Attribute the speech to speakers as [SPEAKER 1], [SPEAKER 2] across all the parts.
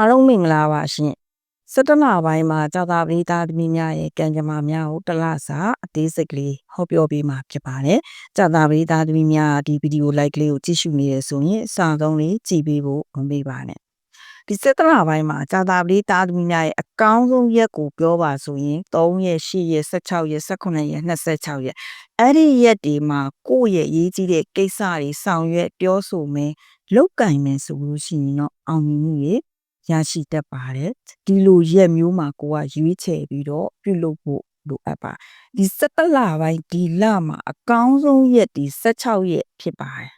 [SPEAKER 1] အားလုံးမင်္ဂလာပါရှင်။17လပိုင်းမှာကြာသာပတိသားသမီးများရဲ့ကံကြမ္မာများကိုတစ်လစာအသေးစိတ်ကလေးဟောပြောပေးမှာဖြစ်ပါတယ်။ကြာသာပတိသားသမီးများဒီဗီဒီယိုလိုက်ကလေးကိုကြည့်ရှုနေရဆိုရင်စာသုံးလေးကြည့်ပေးဖို့မမေ့ပါနဲ့။ဒီ17လပိုင်းမှာကြာသာပတိသားသမီးများရဲ့အကောင်းဆုံးရက်ကိုပြောပါဆိုရင်3ရက်8ရက်16ရက်18ရက်26ရက်အဲ့ဒီရက်ဒီမှာကိုယ့်ရဲ့ရေးကြီးတဲ့ကိစ္စတွေဆောင်ရွက်ပြောဆိုမယ်လုတ်ကင်မယ်ဆိုလို့ရှိရင်တော့အောင်မြင်မှုတွေ ရရှိတတ်ပါတယ်ဒီလိုရက်မျိုးမှာကိုကရွေးချယ်ပြီးတော့ပြုလုပ်ဖို့လိုအပ်ပါဒီ17လပိုင်းဒီလမှာအကောင်းဆုံးရက်ဒီ16ရက်ဖြစ်ပါတယ်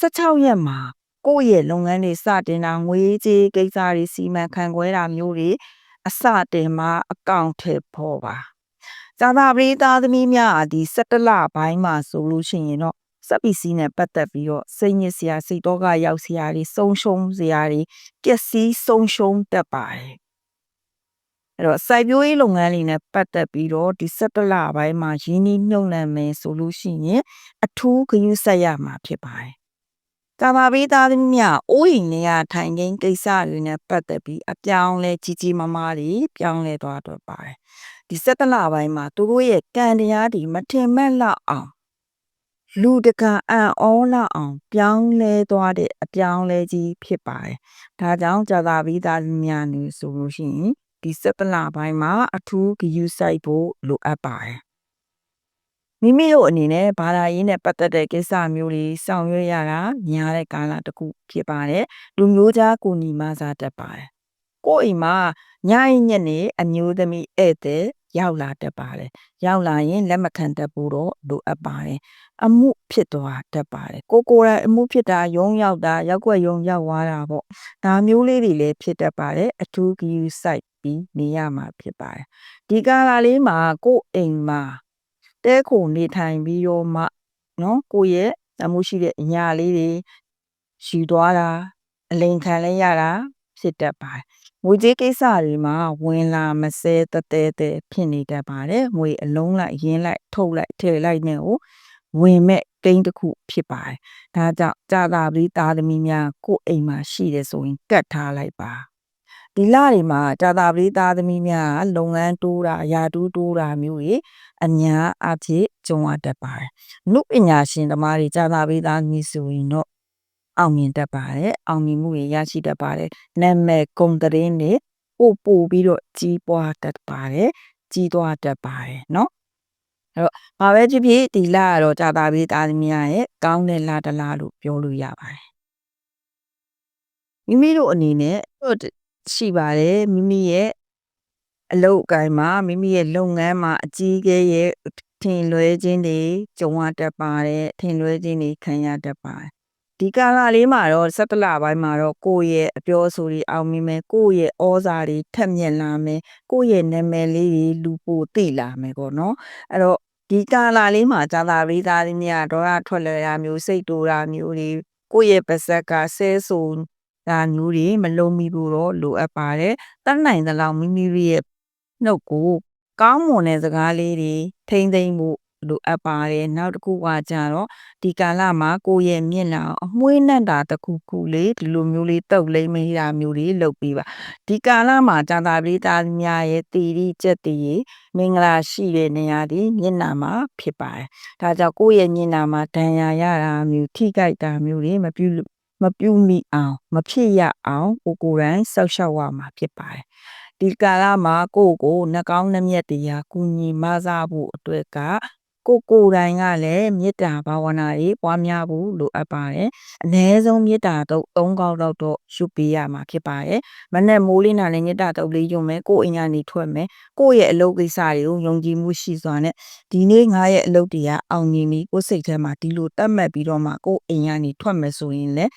[SPEAKER 1] 16ရက်မှာကိုယ့်ရဲ့လုပ်ငန်းတွေစတင်တာငွေကြေးကိစ္စတွေစီမံခန့်ခွဲတာမျိုးတွေအစတင်မှာအကောင့်ထဲပေါ်ပါဇာတာပရိသတ်သမီးများဒီ17လပိုင်းမှာဆိုလို့ရှိရင်တော့ စက်ပစ္စည်းနဲ့ပတ်သက်ပြီးတော့စိတ်ညစ်စရာစိတ်တော့ကရောက်စရာတွေဆုံးရှုံးစရာတွေပျက်စီးဆုံးရှုံးတတ်ပါတယ်အဲ့တော့စိုက်ပျိုးရေးလုပ်ငန်းလေးနဲ့ပတ်သက်ပြီးတော့ဒီ17လပိုင်းမှာရင်းနှီးမြှုပ်နှံမယ်ဆိုလို့ရှိရင်အထူးဂရုစိုက်ရမှာဖြစ်ပါတယ်။ကာမပေးသားသမီးများအိုးအိမ်တွေကထိုင်ခင်းကိစ္စတွေနဲ့ပတ်သက်ပြီးအပြောင်းလဲကြီးကြီးမားမားတွေပြောင်းလဲသွားတော့ပါတယ်။ဒီ17လပိုင်းမှာသူတို့ရဲ့ကံတရားတွေမထင်မှတ်လောက်အောင် လူတကာအံ့ဩလောက်အောင် ပြောင်းလဲသွားတဲ့အပြောင်းလဲကြီးဖြစ်ပါတယ်။ဒါကြောင့်ကြာသာပြီးသားလူများနေဆိုလို့ရှိရင်ဒီ17လပိုင်းမှာအထူးဂရုစိုက်ဖို့လိုအပ်ပါတယ်။မိမိတို့အနေနဲ့ဘာသာရေးနဲ့ပတ်သက်တဲ့ကိစ္စမျိုးတွေဆောင်ရွက်ရတာများတဲ့ကာလတစ်ခုဖြစ်ပါတယ်။လူမျိုးခြားကိုညီမစားတတ်ပါတယ်။ကိုယ့်အိမ်မှာညအိညက်နေအမျိုးသမီးဧည့်သည် ရောက်လာတတ်ပါတယ်။ရောက်လာရင်လက်မခံတတ်ဖို့တော့လိုအပ်ပါတယ်။အမှုဖြစ်သွားတတ်ပါတယ်။ကိုကိုယ်တိုင်အမှုဖြစ်တာရုံးရောက်တာရောက်ွက်ရုံရောက်သွားတာပေါ့။ဒါမျိုးလေးတွေလည်းဖြစ်တတ်ပါတယ်။အထူးဂရုစိုက်ပြီးနေရမှာဖြစ်ပါတယ်။ဒီကာလလေးမှာကိုယ့်အိမ်မှာတဲခိုနေထိုင်ပြီးတော့မှနော်ကိုယ့်ရဲ့အမှုရှိတဲ့အညာလေးတွေယူသွားတာအလိန်ခံလဲရတာ ဖြစ်တတ်ပါတယ်ငွေကြေးကိစ္စတွေမှာဝင်လာမစဲတတဲတဲဖြစ်နေတတ်ပါတယ်ငွေအလုံးလိုက်ရင်းလိုက်ထုတ်လိုက်ထည့်လိုက်နဲ့ကိုဝင်မဲ့ကိန်းတစ်ခုဖြစ်ပါတယ်ဒါကြောင့်ကြာတာပြီးသားသမီးများကိုယ်အိမ်မှာရှိတယ်ဆိုရင်ကတ်ထားလိုက်ပါဒီလတွေမှာကြာတာပရိသားသမီးများလုပ်ငန်းတိုးတာရာတူးတိုးတာမျိုးတွေအများအပြည့်ကြုံရတတ်ပါတယ်။နုပညာရှင်သမားတွေကြာတာပရိသားသမီးဆိုရင်တော့ အောင်မြင်တတ်ပါတယ်။အောင်မြင်မှုတွေရရှိတတ်ပါတယ်။နာမည်ဂုဏ်သတင်းတွေပို့ပို့ပြီးတော့ကြီးပွားတတ်ပါတယ်။ကြီးသွားတတ်ပါတယ်နော်။အဲ့တော့ဘာပဲဖြစ်ဖြစ်ဒီလကတော့ကြာတာပရိသားသမီးရဲ့ကောင်းတဲ့လတစ်လလို့ပြောလို့ရပါတယ်။မိမိတို့အနေနဲ့ရှိပါတယ်မိမိရဲ့အလုပ်အကိုင်မှာမိမိရဲ့လုပ်ငန်းမှာအကြီးအကဲရဲ့ထင်လွဲခြင်းတွေကြုံရတတ်ပါတယ်ထင်လွဲခြင်းတွေခံရတတ်ပါတယ် ဒီကာလလေးမှာတော့17လပိုင်းမှာတော့ကိုယ့်ရဲ့အပြောအဆိုတွေအောင်မြင်မယ်ကိုယ့်ရဲ့ဩဇာတွေထက်မြက်လာမယ်ကိုယ့်ရဲ့နာမည်လေးတွေလူပိုသိလာမယ်ပေါ့နော်အဲ့တော့ဒီကာလလေးမှာဇာတာရိသားတွေများဒေါရထွက်လွယ်တာမျိုးစိတ်တူတာမျိုးတွေကိုယ့်ရဲ့ပါဇက်ကဆဲဆိုဒါမျိုးတွေမလုံးမိဖို့တော့လိုအပ်ပါတယ်တတ်နိုင်သလောက်မိမိရဲ့နှုတ်ကိုကောင်းမွန်တဲ့စကားလေးတွေထိမ့်သိမ့်ဖို့ လိုအပ်ပါတယ်နောက်တစ်ခုကကြတော့ဒီကာလမှာကိုယ့်ရဲ့မျက်နှာအမွှေးနှံ့တာတစ်ခုခုလေးဒီလိုမျိုးလေးတုပ်လိမ့်မရမျိုးလေးလုပ်ပြီးပါဒီကာလမှာဇာတာပရိသတ်များရဲ့တည်ရည်ချက်တည်ရည်မင်္ဂလာရှိတဲ့နေရာဒီမျက်နှာမှာဖြစ်ပါတယ်ဒါကြောင့်ကိုယ့်ရဲ့မျက်နှာမှာဒဏ်ရာရတာမျိုးထိကြိုက်တာမျိုးတွေမပြုမပြုမိအောင်မဖြစ်ရအောင်ကိုကိုယ်တိုင်စောက်ရှောက်ရမှာဖြစ်ပါတယ်ဒီကာလမှာကိုယ့်ကိုနှကောင်းနှမျက်တရားကုညီမဆဖို့အတွက်က ကိုကိုယ်တိုင်ကလည်းမေတ္တာဘာဝနာတွေပွားများဖို့လိုအပ်ပါတယ်။အ ਨੇ ဆုံးမေတ္တာတော့၃កောက်တော့တော့ရှုပေးရမှာဖြစ်ပါတယ်။မနဲ့မိုးလေးနာလည်းမေတ္တာတော့လေးယုံမယ်ကိုယ်အိမ်ကနေထွက်မယ်ကိုယ့်ရဲ့အလုပ်ကိစ္စတွေကိုယုံကြည်မှုရှိစွာနဲ့ဒီနေ့ငါရဲ့အလုပ်တွေကအောင်မြင်ပြီကိုယ်စိတ်ထဲမှာဒီလိုတတ်မှတ်ပြီးတော့မှကိုယ်အိမ်ကနေထွက်မယ်ဆိုရင်လည်း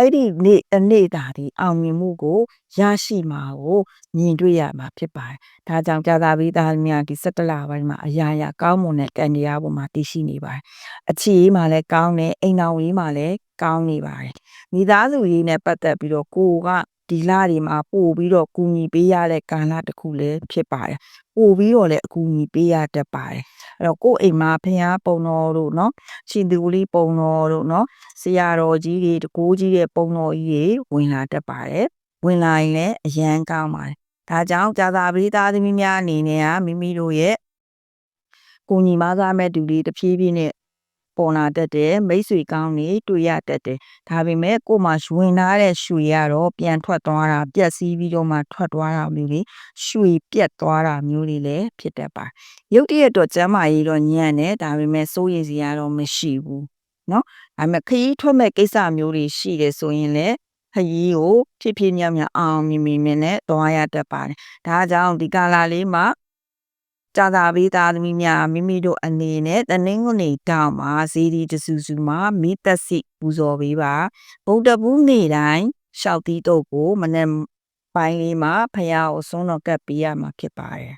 [SPEAKER 1] အဲ့ဒီနေ့တနေ့တာဒီအောင်မြင်မှုကိုရရှိမှာကိုမြင်တွေ့ရမှာဖြစ်ပါတယ်။ဒါကြောင့်ကြာသာပြီးသားများဒီ17လပိုင်းမှာအရာရာကောင်းမွန်တဲ့ကံတရားပေါ်မှာတည်ရှိနေပါတယ်။အခြေရေးမှာလည်းကောင်းတယ်အိမ်တော်ရေးမှာလည်းကောင်းနေပါတယ်။မိသားစုရေးနဲ့ပတ်သက်ပြီးတော့ကိုကဒီလတွေမှာပို့ပြီးတော့ကူညီပေးရတဲ့ကာလတစ်ခုလည်းဖြစ်ပါတယ်။ပို့ပြီးတော့လည်းအကူအညီပေးရတတ်ပါတယ်။ အဲ့တော့ကိုယ့်အိမ်မှာဖခင်ပုံတော်တို့เนาะရှင်သူလေးပုံတော်တို့เนาะဆရာတော်ကြီးတွေတကိုးကြီးတဲ့ပုံတော်ကြီးတွေဝင်လာတတ်ပါတယ် ဝင်လာရင်လည်းအရန်ကောင်းပါတယ်ဒါကြောင့်ကြာသာပရိသတ်သမီးများအနေနဲ့ကမိမိတို့ရဲ့ကိုညီမသားမဲ့တူလေးတစ်ဖြည်းဖြည်းနဲ့ ပေါ်လာတတ်တယ်မိတ်ဆွေကောင်းတွေတွေ့ရတတ်တယ်ဒါပေမဲ့ကို့မှာရွင်ထားတဲ့ရွှေကတော့ပြန်ထွက်သွားတာပြက်စီးပြီးတော့မှထွက်သွားတာမျိုးတွေရွှေပြက်သွားတာမျိုးတွေလည်းဖြစ်တတ်ပါတယ်ရုတ်တရက်တော့ကျမ်းမာရေးတော့ညံ့တယ်ဒါပေမဲ့စိုးရိမ်စရာတော့မရှိဘူးเนาะဒါပေမဲ့ခရီးထွက်မဲ့ကိစ္စမျိုးတွေရှိတယ်ဆိုရင်လည်းခရီးကိုဖြစ်ဖြစ်မြောက်မြောက်အောင်မြင်မြင်မြင်နဲ့သွားရတတ်ပါတယ်ဒါကြောင့်ဒီကာလာလေးမှာ ကြာသာပေးသားသမီးများမိမိတို့အနေနဲ့တနင်္ဂနွေတောင်မှာဇီဒီတဆူဆူမှာမိသက်စီပူဇော်ပေးပါဗုဒ္ဓဘူးနေ့တိုင်းရှောက်တီးတော့ကိုမနေ့ပိုင်းလေးမှာဖရာကိုဆုံးတော်ကပ်ပေးရမှာဖြစ်ပါတယ်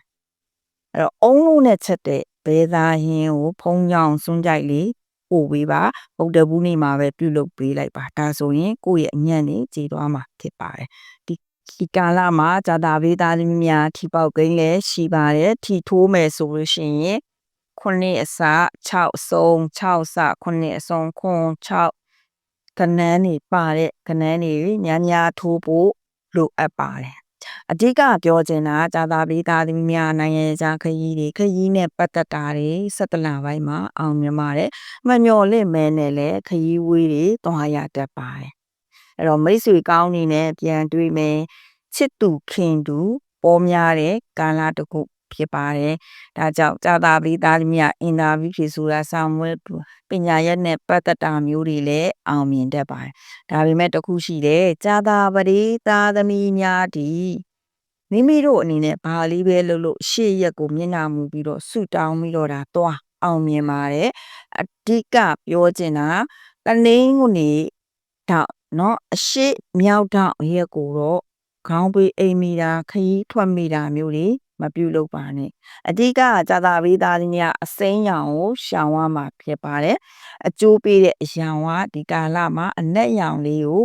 [SPEAKER 1] အဲ့တော့အုံးလုံးနဲ့ချက်တဲ့ဘဲသားဟင်းကိုဖုံးကြောင်စွန့်ကြိုက်လေးပို့ပေးပါဗုဒ္ဓဘူးနေ့မှာပဲပြုလုပ်ပေးလိုက်ပါဒါဆိုရင်ကိုယ့်ရဲ့အညံ့နေကြည်သွားမှာဖြစ်ပါတယ်ဒီ ဒီကာလမှာဇာတာဘေးသားသမီးများထီပေါက်ကိန်းလည်းရှိပါတယ်ထီထိုးမယ်ဆိုလို့ရှိရင်ခုနှစ်အစ6အစုံ6စခုနှစ်အစုံခွန်6ကနန်းနေပါတဲ့ကနန်းနေများများထိုးဖို့လိုအပ်ပါတယ်အဓိကပြောချင်တာဇာတာပေးသားသမီးများနိုင်ငံခြားခရီးတွေခရီးနဲ့ပတ်သက်တာတွေဆက်တလပိုင်းမှာအောင်မြင်ပါတယ်မမျော်လင့်မဲနဲ့လည်းခရီးဝေးတွေသွားရတတ်ပါတယ် အဲ့တော့မိတ်ဆွေကောင်းနေနဲ့ပြန်တွေ့မယ်ချစ်သူခင်သူပေါ်များတဲ့ကာလတစ်ခုဖြစ်ပါတယ်။ဒါကြောင့်ကြာတာပရိသတ်များအင်တာဗျူးဖြေဆိုတာဆောင်ဝဲပညာရက်နဲ့ပတ်သက်တာမျိုးတွေလည်းအောင်မြင်တတ်ပါတယ်။ဒါပေမဲ့တစ်ခုရှိတယ်ကြာတာပရိသတ်သမီးများဒီမိမိတို့အနေနဲ့ဘာလေးပဲလုပ်လို့ရှေ့ရက်ကိုမျက်နှာမူပြီးတော့ဆူတောင်းပြီးတော့ဒါသွားအောင်မြင်ပါတယ်။အဓိကပြောချင်တာတနင်္ဂနွေတော့ နော်အရှိမြောက်တော့ရက်ကိုတော့ခေါင်းပေးအိမ်မိတာခရီးထွက်မိတာမျိုးတွေမပြုတ်လုပ်ပါနဲ့အဓိကကြာတာပေးသားခြင်းကအစိမ်းရောင်ကိုရှောင်ရမှာဖြစ်ပါတယ်အကျိုးပေးတဲ့အရန်ကဒီကာလမှာအနက်ရောင်လေးကို